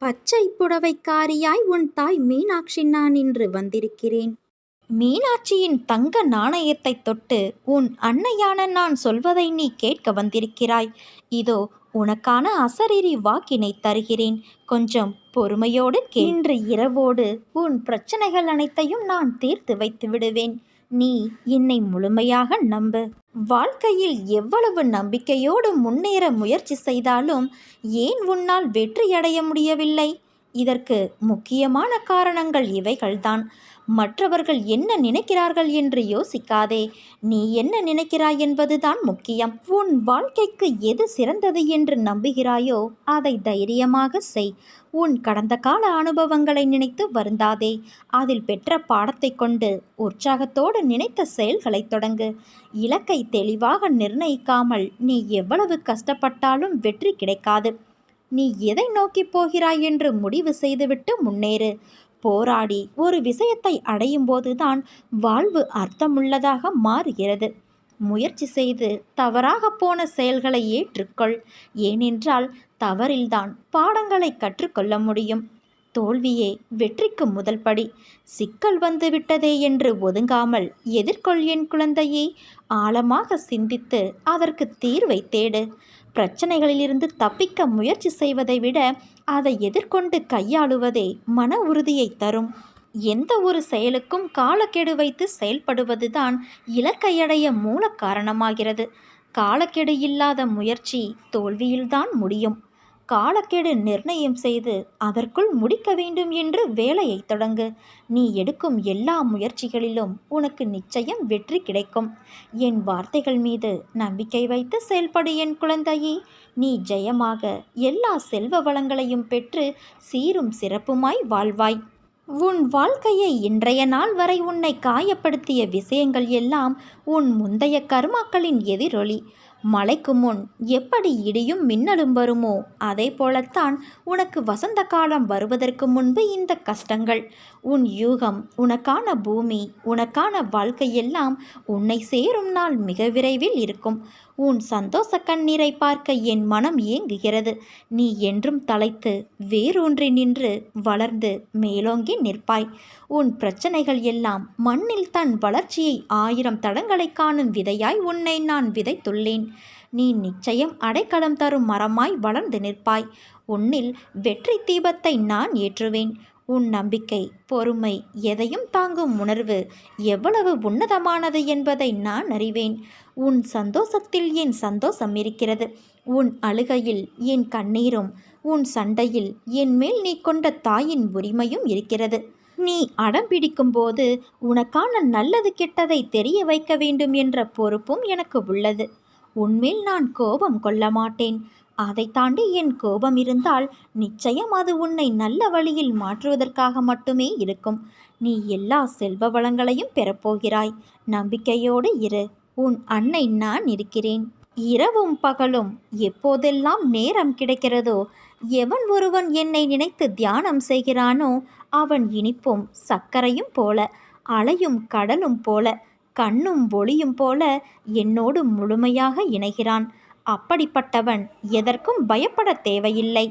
பச்சை புடவைக்காரியாய் உன் தாய் மீனாட்சி நான் இன்று வந்திருக்கிறேன். மீனாட்சியின் தங்க நாணயத்தை தொட்டு உன் அன்னையான நான் சொல்வதை நீ கேட்க வந்திருக்கிறாய். இதோ உனக்கான அசரீரி வாக்கினை தருகிறேன். கொஞ்சம் பொறுமையோடு கே- இன்று இரவோடு உன் பிரச்சனைகள் அனைத்தையும் நான் தீர்த்து வைத்து விடுவேன் நீ என்னை முழுமையாக நம்பு. வாழ்க்கையில் எவ்வளவு நம்பிக்கையோடு முன்னேற முயற்சி செய்தாலும் ஏன் உன்னால் வெற்றியடைய முடியவில்லை? இதற்கு முக்கியமான காரணங்கள் இவைகள்தான். மற்றவர்கள் என்ன நினைக்கிறார்கள் என்று யோசிக்காதே. நீ என்ன நினைக்கிறாய் என்பதுதான் முக்கியம். உன் வாழ்க்கைக்கு எது சிறந்தது என்று நம்புகிறாயோ அதை தைரியமாக செய். உன் கடந்த கால அனுபவங்களை நினைத்து வருந்தாதே. அதில் பெற்ற பாடத்தை கொண்டு உற்சாகத்தோடு நினைத்த செயல்களை தொடங்கு. இலக்கை தெளிவாக நிர்ணயிக்காமல் நீ எவ்வளவு கஷ்டப்பட்டாலும் வெற்றி கிடைக்காது. நீ எதை நோக்கி போகிறாய் என்று முடிவு செய்துவிட்டு முன்னேறு. போராடி ஒரு விஷயத்தை அடையும் போதுதான் வாழ்வு அர்த்தமுள்ளதாக மாறுகிறது. முயற்சி செய்து தவறாக போன செயல்களை ஏற்றுக்கொள். ஏனென்றால் தவறில்தான் பாடங்களை கற்றுக்கொள்ள முடியும். தோல்வியே வெற்றிக்கு முதல் படி. சிக்கல் வந்து விட்டதே என்று ஒதுங்காமல் எதிர்கொள் என் குழந்தையை. ஆழமாக சிந்தித்து அதற்கு தீர்வை தேடு. பிரச்சனைகளிலிருந்து தப்பிக்க முயற்சி செய்வதை விட அதை எதிர்கொண்டு கையாளுவதே மன உறுதியை தரும். எந்த ஒரு செயலுக்கும் காலக்கெடு வைத்து செயல்படுவதுதான் இலக்கையடைய மூல காரணமாகிறது. காலக்கெடு இல்லாத முயற்சி தோல்வியில்தான் முடியும். காலக்கெடு நிர்ணயம் செய்து அதற்குள் முடிக்க வேண்டும் என்று வேலையை தொடங்கு. நீ எடுக்கும் எல்லா முயற்சிகளிலும் உனக்கு நிச்சயம் வெற்றி கிடைக்கும். என் வார்த்தைகள் மீது நம்பிக்கை வைத்து செயல்படு என் குழந்தையே. நீ ஜெயமாக எல்லா செல்வ வளங்களையும் பெற்று சீரும் சிறப்புமாய் வாழ்வாய். உன் வாழ்க்கையை இன்றைய நாள் வரை உன்னை காயப்படுத்திய விஷயங்கள் எல்லாம் உன் முந்தைய கர்மாக்களின் எதிரொலி. மழைக்கு முன் எப்படி இடியும் மின்னலும் வருமோ அதே போலத்தான் உனக்கு வசந்த காலம் வருவதற்கு முன்பு இந்த கஷ்டங்கள். உன் யூகம் உனக்கான பூமி உனக்கான வாழ்க்கையெல்லாம் உன்னை சேரும் நாள் மிக விரைவில் இருக்கும். உன் சந்தோஷ கண்ணீரை பார்க்க என் மனம் ஏங்குகிறது. நீ என்றும் தலைத்து வேரூன்றி நின்று வளர்ந்து மேலோங்கி நிற்பாய். உன் பிரச்சனைகள் எல்லாம் மண்ணில் தன் வளர்ச்சியை ஆயிரம் தடங்களை காணும் விதையாய் உன்னை நான் விதைத்துள்ளேன். நீ நிச்சயம் அடைக்கலம் தரும் மரமாய் வளர்ந்து நிற்பாய். உன்னில் வெற்றி தீபத்தை நான் ஏற்றுவேன். உன் நம்பிக்கை பொறுமை எதையும் தாங்கும் உணர்வு எவ்வளவு உன்னதமானது என்பதை நான் அறிவேன். உன் சந்தோஷத்தில் என் சந்தோஷம் இருக்கிறது. உன் அழுகையில் என் கண்ணீரும் உன் சண்டையில் என் மேல் நீ கொண்ட தாயின் உரிமையும் இருக்கிறது. நீ அடம் பிடிக்கும்போது உனக்கான நல்லது கெட்டதை தெரிய வைக்க வேண்டும் என்ற பொறுப்பும் எனக்கு உள்ளது. உன்மேல் நான் கோபம் கொள்ள மாட்டேன். அதை தாண்டி என் கோபம் இருந்தால் நிச்சயம் அது உன்னை நல்ல வழியில் மாற்றுவதற்காக மட்டுமே இருக்கும். நீ எல்லா செல்வ வளங்களையும் பெறப்போகிறாய் நம்பிக்கையோடு இரு. உன் அன்னை நான் இருக்கிறேன். இரவும் பகலும் எப்போதெல்லாம் நேரம் கிடைக்கிறதோ எவன் ஒருவன் என்னை நினைத்து தியானம் செய்கிறானோ அவன் இனிப்பும் சர்க்கரையும் போல அலையும் கடலும் போல கண்ணும் ஒளியும் போல என்னோடு முழுமையாக இணைகிறான். அப்படிப்பட்டவன் எதற்கும் பயப்பட தேவையில்லை.